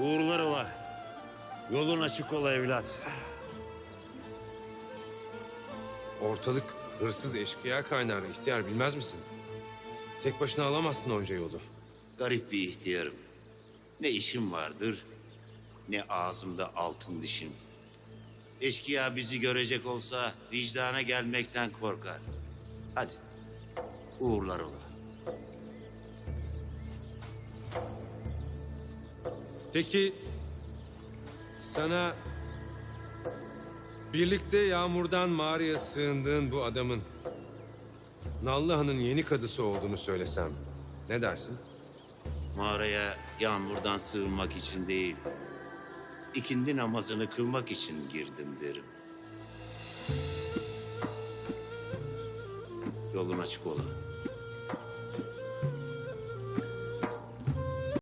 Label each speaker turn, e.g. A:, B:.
A: Uğurlar ola. Yolun açık ola evlat.
B: Ortalık hırsız eşkıya kaynar ihtiyar bilmez misin? Tek başına alamazsın onca yolu.
A: Garip bir ihtiyarım. Ne işim vardır, ne ağzımda altın dişim. Eşkıya bizi görecek olsa vicdana gelmekten korkar. Hadi, uğurlar ola.
B: Peki sana birlikte yağmurdan mağaraya sığındığın bu adamın Nallıhan'ın yeni kadısı olduğunu söylesem ne dersin?
A: Mağaraya yağmurdan sığınmak için değil, ikindi namazını kılmak için girdim derim. Yolun açık ola.